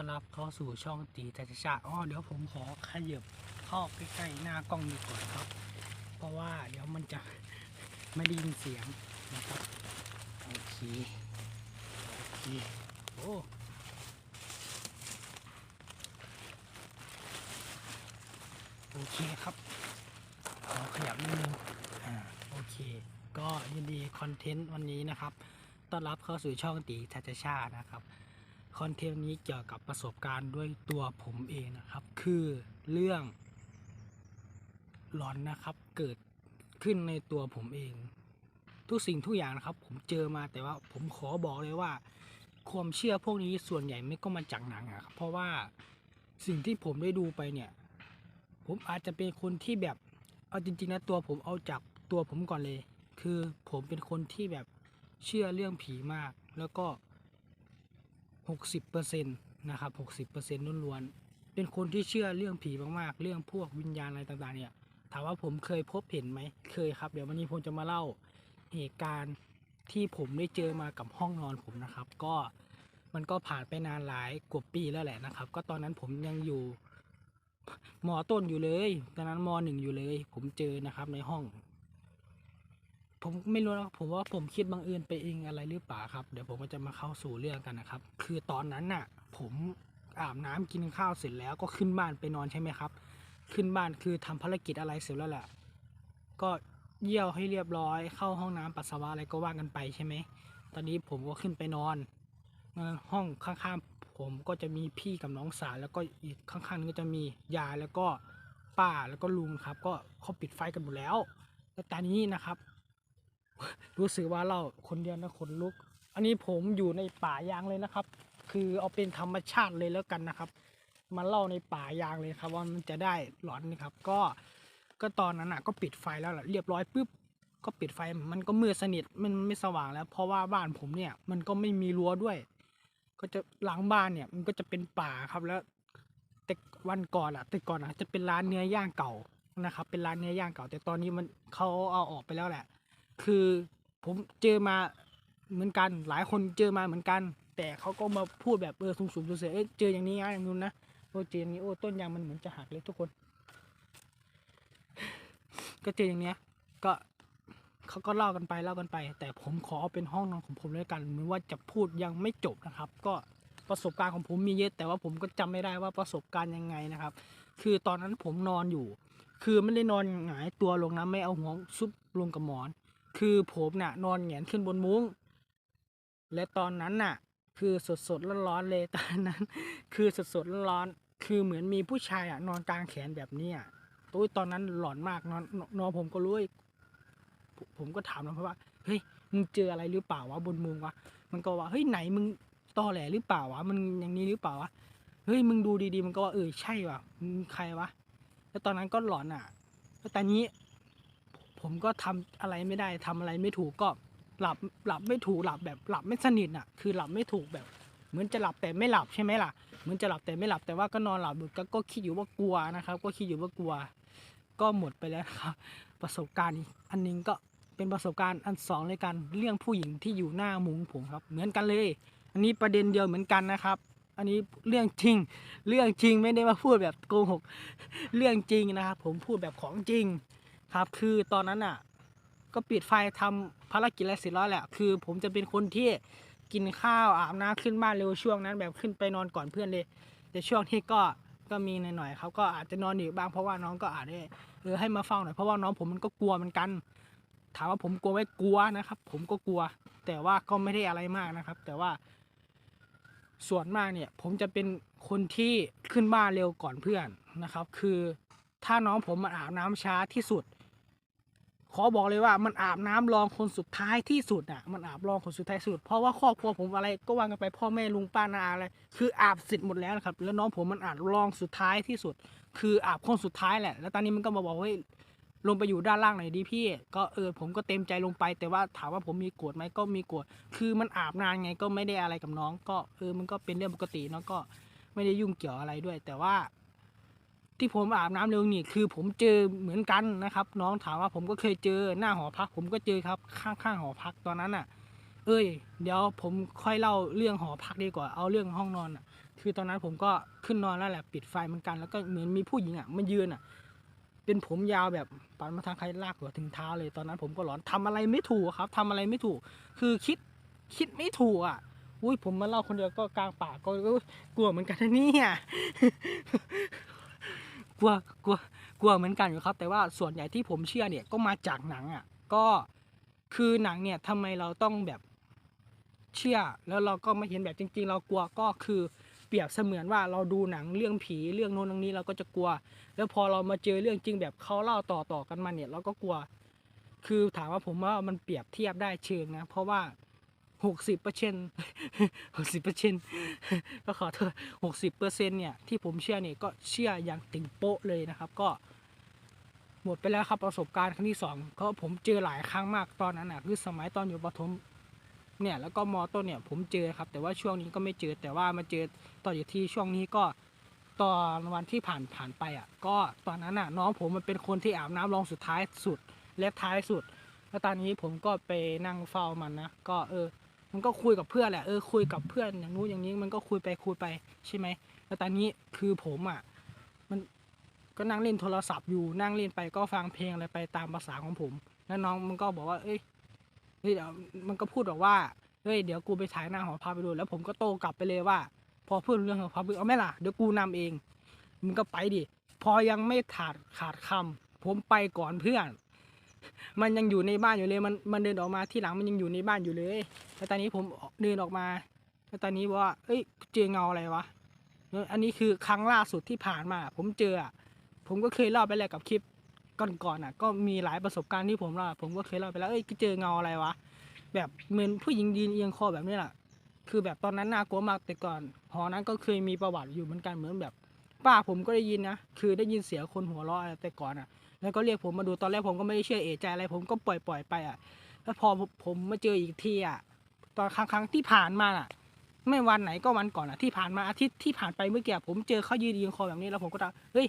ต้อนรับเข้าสู่ช่องตีจัจชาอ๋อเดี๋ยวผมขอขยับเข้าใกล้ๆหน้ากล้องดีกว่าครับ เพราะว่าเดี๋ยวมันจะไม่ได้ยินเสียงนะครับโอเคโอเคโอ้โอเคครับขอขยับนิดนึงอ่าโอเค ก็ยินดีคอนเทนต์วันนี้นะครับ ต้อนรับเข้าสู่ช่องตีชัชชานะครับ คอนเทนต์นี้เกี่ยวกับประสบการณ์ด้วยตัวผมเองนะครับ คือเรื่องหลอนนะครับเกิดขึ้นในตัวผมเอง ทุกสิ่งทุกอย่างนะครับ ผมเจอมาแต่ว่าผมขอบอกเลยว่า ความเชื่อพวกนี้ส่วนใหญ่ไม่ก็มาจากหนังอะครับเพราะว่าสิ่งที่ผมได้ดูไปเนี่ย ผมอาจจะเป็นคนที่แบบเอาจริงๆนะตัวผมเอาจากตัวผมก่อนเลย คือผมเป็นคนที่แบบเชื่อเรื่องผีมาก แล้วก็ 60%นะครับ60%ล้วนๆเป็นคนที่เชื่อเรื่องผีมากๆ เรื่องพวกวิญญาณอะไรต่างๆ เนี่ยถามว่าผมเคยพบเห็นไหมเคยครับ เดี๋ยววันนี้ผมจะมาเล่าเหตุการณ์ที่ผมได้เจอมากับห้องนอนผมนะครับ ก็มันก็ผ่านไปนานหลายกว่าปีแล้วแหละนะครับ ก็ตอนนั้นผมยังอยู่มอต้นอยู่เลย ตอนนั้นมหนึ่งอยู่เลย ผมเจอนะครับในห้อง ผมไม่รู้นะผมว่าผมคิดบังเอิญไปเองอะไรหรือเปล่าครับ เดี๋ยวผมก็จะมาเข้าสู่เรื่องกันนะครับ คือตอนนั้นน่ะ ผมอาบน้ำกินข้าวเสร็จแล้วก็ขึ้นบ้านไปนอนใช่ไหมครับ ขึ้นบ้านคือทำภารกิจอะไรเสร็จแล้วแหละก็เยี่ยวให้เรียบร้อย เข้าห้องน้ำปัสสาวะอะไรก็ว่ากันไปใช่ไหมตอนนี้ผมก็ขึ้นไปนอนห้องข้างๆผมก็จะมีพี่กับน้องสาวแล้วก็อีกข้างๆนึงก็จะมียายแล้วก็ป้าแล้วก็ลุงครับ ก็เขาปิดไฟกันหมดแล้วแล้วตอนนี้นะครับ รู้สึกว่าเราคนเดียวนะคนลุก อันนี้ผมอยู่ในป่ายางเลยนะครับ คือเอาเป็นธรรมชาติเลยแล้วกันนะครับ มาเล่าในป่ายางเลยครับว่ามันจะได้หลอนนะครับ ก็ก็ตอนนั้นอะก็ปิดไฟแล้วแหละเรียบร้อยปุ๊บก็ปิดไฟมันก็มืดสนิทมันไม่สว่างแล้ว เพราะว่าบ้านผมเนี่ยมันก็ไม่มีรั้วด้วย ก็จะหลังบ้านเนี่ยมันก็จะเป็นป่าครับแล้วแต่วันก่อนอะแต่ก่อนอะจะเป็นร้านเนื้อย่างเก่านะครับ เป็นร้านเนื้อย่างเก่า แต่ตอนนี้มันเขาเอาออกไปแล้วแหละ คือผมเจอมาเหมือนกันหลายคนเจอมาเหมือนกัน แต่เขาก็มาพูดแบบเออสูงสูงเสียเอ้ยเจออย่างนี้นะอย่างนู้นนะโอ้เจออย่างนี้โอ้ต้นยางมันเหมือนจะหักเลยทุกคน ก็เจออย่างเนี้ย ก็เขาก็เล่ากันไปเล่ากันไป แต่ผมขอเอาเป็นห้องนอนของผมเลยกันเหมือนว่าจะพูดยังไม่จบนะครับ ก็ประสบการณ์ของผมมีเยอะแต่ว่าผมก็จำไม่ได้ว่าประสบการณ์ยังไงนะครับ คือตอนนั้นผมนอนอยู่ คือไม่ได้นอนหงายตัวลงนะไม่เอาหัวซุบลงกับหมอน คือผมน่ะ นอนแหงนขึ้นบนมุ้ง และตอนนั้นน่ะ คือสดสดๆร้อนๆเลยตอนนั้น คือสดสดร้อนๆคือเหมือนมีผู้ชายอะ นอนกลางแขนแบบนี้อะตุ้ยตอนนั้นหลอนมากนอนนอนผมก็รู้ยผมก็ถามน้องเพราะว่าเฮ้ยมึงเจออะไรหรือเปล่าวะบนมุงวะมันก็ว่าเฮ้ยไหนมึงตอแหลหรือเปล่าวะมันอย่างนี้หรือเปล่าวะเฮ้ยมึงดูดีๆ มันก็ว่าเออใช่ว่ะมึงใครวะแล้วตอนนั้นก็หลอนอะแล้วตอนนี้ ผมก็ทำอะไรไม่ได้ทำอะไรไม่ถูกก็หลับหลับไม่ถูกหลับแบบหลับไม่สนิทอะ คือหลับไม่ถูกแบบ เหมือนจะหลับแต่ไม่หลับใช่ไหมล่ะเหมือนจะหลับแต่ไม่หลับแต่ว่าก็นอนหลับก็ก็คิดอยู่ว่ากลัวนะครับ ก็คิดอยู่ว่ากลัว ก็หมดไปแล้วครับ ประสบการณ์อันหนึงก็เป็นประสบการณ์อันสองเลยกันเรื่องผู้หญิงที่อยู่หน้ามุงผมครับ เหมือนกันเลย อันนี้ประเด็นเดียวเหมือนกันนะครับ อันนี้เรื่องจริง เรื่องจริงไม่ได้มาพูดแบบโกหก เรื่องจริงนะครับ ผมพูดแบบของจริง ครับ คือตอนนั้นอะ ก็ปิดไฟทำภารกิจอะไรเสร็จแล้วแหละ คือ ผมจะเป็นคนที่กินข้าวอาบน้ำขึ้นบ้านเร็วช่วงนั้น แบบขึ้นไปนอนก่อนเพื่อนเลย แต่ช่วงที่ก็ก็มีหน่อยๆครับก็อาจจะนอนอยู่บ้างเพราะว่าน้องก็อาจได้เออให้มาเฝ้าหน่อยเพราะว่าน้องผมมันก็กลัวเหมือนกัน ถามว่าผมกลัวไหมกลัวนะครับ ผมก็กลัว แต่ว่าก็ไม่ได้อะไรมากนะครับ แต่ว่า ส่วนมากเนี่ย ผมจะเป็นคนที่ขึ้นบ้านเร็วก่อนเพื่อนนะครับ คือถ้าน้องผมมาอาบน้ำช้าที่สุด ขอบอกเลยว่ามันอาบน้ำรองคนสุดท้ายที่สุดอะ มันอาบรองคนสุดท้ายสุด เพราะว่าครอบครัวผมอะไรก็ว่ากันไปพ่อแม่ลุงป้านาอะไร คืออาบเสร็จหมดแล้วนะครับ แล้วน้องผมมันอาบรองสุดท้ายที่สุด คืออาบคนสุดท้ายแหละ แล้วตอนนี้มันก็มาบอกว่าเฮ้ยลงไปอยู่ด้านล่างหน่อยดิพี่ ก็เออผมก็เต็มใจลงไป แต่ว่าถามว่าผมมีโกรธไหมก็มีโกรธ คือมันอาบนานไงก็ไม่ได้อะไรกับน้อง ก็เออมันก็เป็นเรื่องปกติเนาะก็ไม่ได้ยุ่งเกี่ยวอะไรด้วย แต่ว่า ที่ผมอาบน้ำเร็วนี่คือผมเจอเหมือนกันนะครับ น้องถามว่าผมก็เคยเจอหน้าหอพัก ผมก็เจอครับข้างๆหอพักตอนนั้นอะ เอ้ย เดี๋ยวผมค่อยเล่าเรื่องหอพักดีกว่าเอาเรื่องห้องนอนอะ คือตอนนั้นผมก็ขึ้นนอนแล้วแหละปิดไฟเหมือนกันแล้วก็เหมือนมีผู้หญิงอะมันยืนอะ เป็นผมยาวแบบปันมาทางใครลากหัวถึงเท้าเลยตอนนั้นผมก็หลอนทำอะไรไม่ถูกครับทำอะไรไม่ถูก คือคิดคิดไม่ถูกอะอุ้ยผมมาเล่าคนเดียวก็กลางป่าก็ก็กลัวเหมือนกันนะเนี่ย กลัวกลัวกลัวเหมือนกันอยู่ครับ แต่ว่าส่วนใหญ่ที่ผมเชื่อเนี่ยก็มาจากหนังอะ ก็คือหนังเนี่ยทำไมเราต้องแบบเชื่อ แล้วเราก็มาเห็นแบบจริง ๆ เรากลัวก็คือเปรียบเสมือนว่าเราดูหนังเรื่องผีเรื่องโน้นเรื่องนี้เราก็จะกลัว แล้วพอเรามาเจอเรื่องจริงแบบเขาเล่าต่อต่อๆกันมาเนี่ยเราก็กลัว คือถามว่าผมว่ามันเปรียบเทียบได้เชิงนะ เพราะว่า หกสิบเปอร์เซ็นต์หกสิบเปอร์เซ็นต์ก็ขอโทษหกสิบเปอร์เซ็นต์เนี่ย ที่ผมเชื่อเนี่ยก็เชื่ออย่างถึงโป๊ะเลยนะครับ ก็หมดไปแล้วครับประสบการณ์ครั้งที่สองก็ผมเจอหลายครั้งมากตอนนั้นอะคือสมัยตอนอยู่ประถมเนี่ยแล้วก็มอต้นเนี่ยผมเจอครับ แต่ว่าช่วงนี้ก็ไม่เจอแต่ว่ามาเจอตอนอยู่ที่ช่วงนี้ก็ตอนวันที่ผ่านผ่านไปอะ ก็ตอนนั้นอะ น้องผมมันเป็นคนที่อาบน้ำรองสุดท้ายสุดและท้ายสุด แล้วตอนนี้ผมก็ไปนั่งเฝ้ามันนะก็เออ มันก็คุยกับเพื่อนแหละเออคุยกับเพื่อนอย่างนู้นอย่างนี้มันก็คุยไปคุยไปใช่ไหมแล้วตอนนี้คือผมอะมันก็นั่งเล่นโทรศัพท์อยู่นั่งเล่นไปก็ฟังเพลงอะไรไปตามภาษาของผม แล้วน้องมันก็บอกว่า เอ้ยเฮ้ยเดี๋ยวมันก็พูดบอกว่าเฮ้ยเดี๋ยวกูไปถ่ายหน้าหอพาไปดูแล้วผมก็โต้กลับไปเลยว่า พอพูดเรื่องของความเอาไม่ล่ะเดี๋ยวกูนำเองมึงก็ไปดิพอยังไม่ขาดขาดคำผมไปก่อนเพื่อน มันยังอยู่ในบ้านอยู่เลยมันมันเดินออกมาที่หลังมันยังอยู่ในบ้านอยู่เลยแล้วตอนนี้ผมเดินออกมาแล้วตอนนี้ว่าเอ้ยเจอเงาอะไรวะอันนี้คือครั้งล่าสุดที่ผ่านมา ผมเจอผมก็เคยเล่าไปแล้วกับคลิปก่อนๆอะ ก็มีหลายประสบการณ์ที่ผมเล่าผมก็เคยเล่าไปแล้วเอ้ยเจอเงาอะไรวะแบบเหมือนผู้หญิงยืนเอียงคอแบบนี้แหละคือแบบตอนนั้นน่ากลัวมากแต่ก่อนหอนั้นก็เคยมีประวัติอยู่เหมือนกันเหมือนแบบ ป้าผมก็ได้ยินนะคือได้ยินเสียงคนหัวเราะอะไรแต่ก่อนอะ แล้วก็เรียกผมมาดูตอนแรกผมก็ไม่ได้เชื่อเอะใจอะไร ผมก็ปล่อยปล่อยๆไปอะ แล้วพอผมมาเจออีกทีอะตอนครั้งครั้งที่ผ่านมาอะ ไม่วันไหนก็วันก่อนอะที่ผ่านมาอาทิตย์ที่ผ่านไปเมื่อกี้ผมเจอเขายืนเอียงคอแบบนี้แล้วผมก็ถาเฮ้ย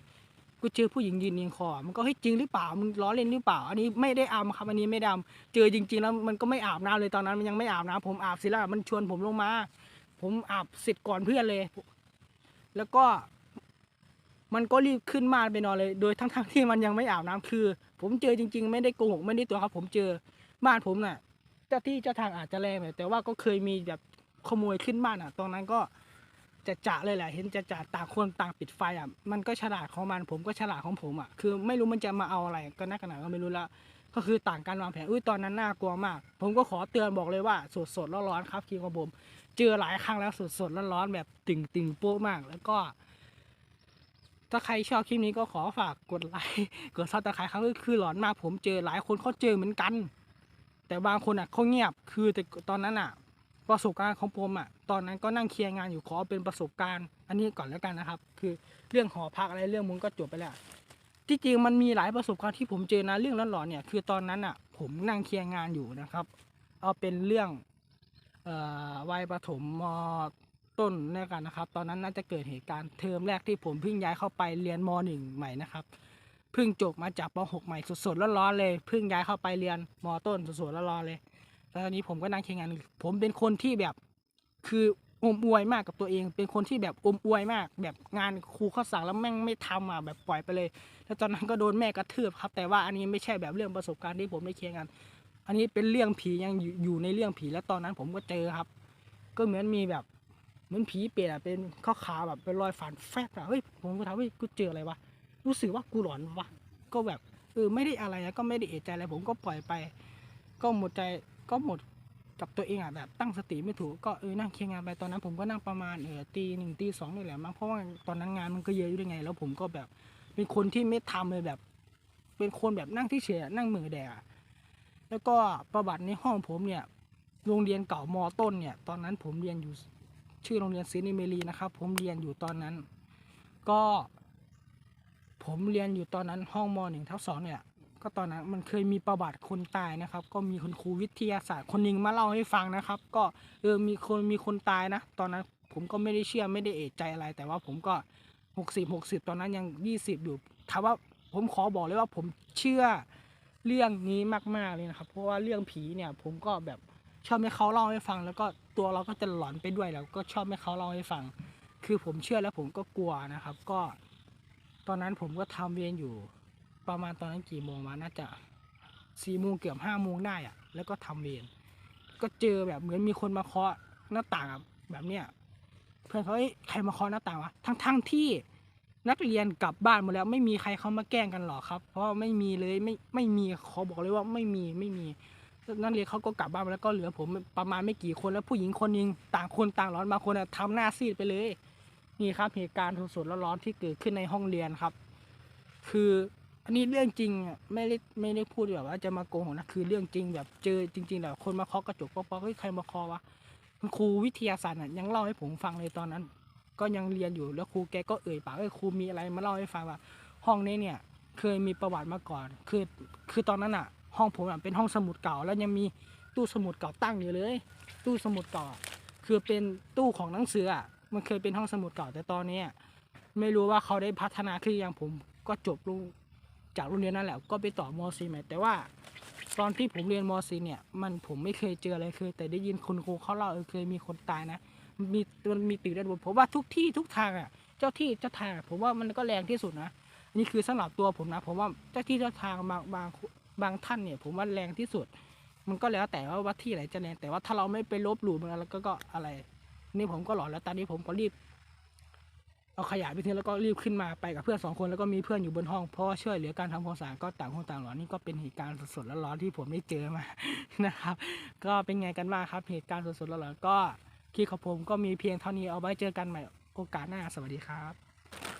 กูเจอผู้หญิงยืนเอียงคอ มันก็เฮ้ยจริงหรือเปล่ามึงล้อเล่นหรือเปล่า อันนี้ไม่ได้อำครับอันนี้ไม่ด้อำเจอจริง ๆ แล้วมันก็ไม่อาบน้ำเลยตอนนั้นมันยังไม่อาบน้ำผมอาบเสร็จแล้วมันชวนผมลงมา ผมอาบเสร็จก่อนเพื่อนเลย แล้วก็ มันก็รีบขึ้นมานไปนอนเลย โดยทั้งๆที่มันยังไม่อาบน้ำคือ ผมเจอจริง ๆ ไม่ได้โกหกไม่ได้ตัวครับ ผมเจอบ้านผมน่ะเจ้าที่เจ้าทางอาจจะแรงหน่อยแต่ว่าก็เคยมีแบบขโมยขึ้นบ้านอะ ตอนนั้นก็จะจะเลยแหละ เห็นจะจะต่างคนต่างปิดไฟอะ มันก็ฉลาดของมัน ผมก็ฉลาดของผมอะ คือไม่รู้มันจะมาเอาอะไรก็นักกันหนาก็ไม่รู้ละ ก็คือต่างการวางแผน อุ้ยตอนนั้นน่ากลัวมาก ผมก็ขอเตือนบอกเลยว่าสดสดร้อนๆครับคีของผม เจอหลายครั้งแล้วสดสดร้อนๆแบบตึงตึงโป๊ะมาก แล้วก็ ถ้าใครชอบคลิปนี้ก็ขอฝากกดไลค์กดซับสไครต์ครับคือหลอนมากผมเจอหลายคนเขาเจอเหมือนกัน แต่บางคนอะเขาเงียบคือแต่ตอนนั้นอะ ประสบการณ์ของผมอะ ตอนนั้นก็นั่งเคลียร์งานอยู่ขอเป็นประสบการณ์ อันนี้ก่อนแล้วกันนะครับ คือเรื่องหอพักอะไรเรื่องมึงก็จบไปแล้วที่จริงมันมีหลายประสบการณ์ที่ผมเจอนะเรื่องหลอนๆเนี่ยคือตอนนั้นอะ ผมนั่งเคลียร์งานอยู่นะครับ เอาเป็นเรื่องออวัยประถมม ต้นเนี่ยกันนะครับ ตอนนั้นน่าจะเกิดเหตุการณ์เทอมแรกที่ผมเพิ่งย้ายเข้าไปเรียนมหนึ่งใหม่นะครับเพิ่งจบมาจากปหกใหม่สดๆร้อนๆเลยเพิ่งย้ายเข้าไปเรียนมต้นสดๆร้อนๆเลยแล้วตอนนี้ผมก็นั่งเคียงงานผมเป็นคนที่แบบคืออมอวยมากกับตัวเอง เป็นคนที่แบบอมอวยมาก แบบงานครูเขาสั่งแล้วแม่งไม่ทำอะแบบปล่อยไปเลย แล้วตอนนั้นก็โดนแม่กระทืบครับ แต่ว่าอันนี้ไม่ใช่แบบเรื่องประสบการณ์ที่ผมได้เคียงงานอันนี้เป็นเรื่องผียังอยู่อยู่ในเรื่องผีแล้วตอนนั้นผมก็เจอครับ ก็เหมือนมีแบบ เหมือนผีเปรตอะเป็นข้าขาแบบเป็นรอยฝันแฟบอะเฮ้ยผมก็ถามเฮ้ยกูเจออะไรวะรู้สึกว่ากูหลอนวะก็แบบเออไม่ได้อะไรนะก็ไม่ได้เอะใจอะไรผมก็ปล่อยไป ก็หมดใจก็หมดกับตัวเองอะแบบตั้งสติไม่ถูกก็เออนั่งเคียงงานไปตอนนั้นผมก็นั่งประมาณเออตีหนึ่งตีสองนี่แหละมั้งเพราะว่าตอนนั้นงานมันก็เยอะอยู่ด้วยไง แล้วผมก็แบบเป็นคนที่ไม่ทำเลยแบบ เป็นคนแบบนั่งที่เฉยนั่งมือแดกอะแล้วก็ประวัติในห้องผมเนี่ย โรงเรียนเก่ามอต้นเนี่ย ตอนนั้นผมเรียนอยู่ ชื่อโรงเรียนศรีนิเมรีนะครับ ผมเรียนอยู่ตอนนั้น ก็ ผมเรียนอยู่ตอนนั้นห้องมหนึ่งทับสองเนี่ย ก็ตอนนั้นมันเคยมีประวัติคนตายนะครับ ก็มีคุณครูวิทยาศาสตร์คนหนึ่งมาเล่าให้ฟังนะครับ ก็เออมีคนมีคนตายนะ ตอนนั้นผมก็ไม่ได้เชื่อไม่ได้เอะใจอะไร แต่ว่าผมก็หกสิบหกสิบตอนนั้นยังยี่สิบอยู่ถามว่าผมขอบอกเลยว่าผมเชื่อเรื่องนี้มาก ๆ เลยนะครับ เพราะว่าเรื่องผีเนี่ยผมก็แบบชอบให้เขาเล่าให้ฟังแล้วก็ ตัวเราก็จะหลอนไปด้วยแล้วก็ชอบให้เขาเล่าให้ฟัง คือผมเชื่อแล้วผมก็กลัวนะครับ ก็ ตอนนั้นผมก็ทำเวรอยู่ ประมาณตอนนั้นกี่โมงมาน่าจะสี่โมงเกือบห้าโมงได้อะแล้วก็ทำเวรก็เจอแบบเหมือนมีคนมาเคาะหน้าต่างแบบเนี้ยเพื่อนเขาเอ้ยใครมาเคาะหน้าต่างวะทั้งทั้งที่นักเรียนกลับบ้านหมดแล้ว ไม่มีใครเขามาแกล้งกันหรอกครับ เพราะไม่มีเลยไม่ไม่มีเขาบอกเลยว่าไม่มีไม่มี นักเรียนเขาก็กลับบ้านแล้วก็เหลือผมประมาณไม่กี่คนแล้วผู้หญิงคนหนึงต่างคนต่างร้อนบางคนอะทำหน้าซีดไปเลย นี่ครับเหตุการณ์สดๆร้อนๆที่เกิดขึ้นในห้องเรียนครับ คืออันนี้เรื่องจริงไม่ได้ไม่ได้พูดแบบว่าจะมาโกหกนะคือเรื่องจริงแบบเจอจริงๆแบบคนมาเคาะกระจกป๊อกๆเฮ้ยใครมาเคาะวะครูวิทยาศาสตร์ยังเล่าให้ผมฟังเลยตอนนั้น ก็ยังเรียนอยู่แล้วครูแกก็เอ่ยปากเอ้ยครูมีอะไรมาเล่าให้ฟังว่า ห้องนี้เนี่ย เคยมีประวัติมาก่อน คือคือตอนนั้นอะ ห้องผมเป็นห้องสมุดเก่า แล้วยังมีตู้สมุดเก่าตั้งอยู่เลย ตู้สมุดเก่าคือเป็นตู้ของหนังสืออะมันเคยเป็นห้องสมุดเก่าแต่ตอนนี้ไม่รู้ว่าเขาได้พัฒนาขึ้นยังผมก็จบลงจากโรงเรียนนั่นแหละก็ไปต่อม .4 ใหม่แต่ว่าตอนที่ผมเรียนม .4 เนี่ยมันผมไม่เคยเจออะไรเคยแต่ได้ยินคุณครูเขาเล่าเออเคยมีคนตายนะมีมันมีตื่นด้านบนผมว่าทุกที่ทุกทางอะ เจ้าที่เจ้าทางผมว่ามันก็แรงที่สุดนะนี่คือสำหรับตัวผมนะผมว่าเจ้าที่เจ้าทางบางบาง บางท่านเนี่ย ผมว่าแรงที่สุด มันก็แล้วแต่ว่าว่าที่ไหนจะแรงแต่ว่าถ้าเราไม่ไปลบหลู่มันแล้วก็ก็อะไร นี่ผมก็หลอนแล้วตอนนี้ผมก็รีบเอาขยะไปทิ้งแล้วก็รีบขึ้นมาไปกับเพื่อนสองคนแล้วก็มีเพื่อนอยู่บนห้องเพราะช่วยเหลือการทำความสะอาดก็ต่างคนต่างหลอนนี่ก็เป็นเหตุการณ์สดๆแล้วร้อนๆที่ผมได้เจอมานะครับ ก็เป็นไงกันบ้างครับ เหตุการณ์สดๆแล้วร้อนๆก็คลิปของผมก็มีเพียงเท่านี้เอาไว้เจอกันใหม่โอกาสหน้าสวัสดีครับ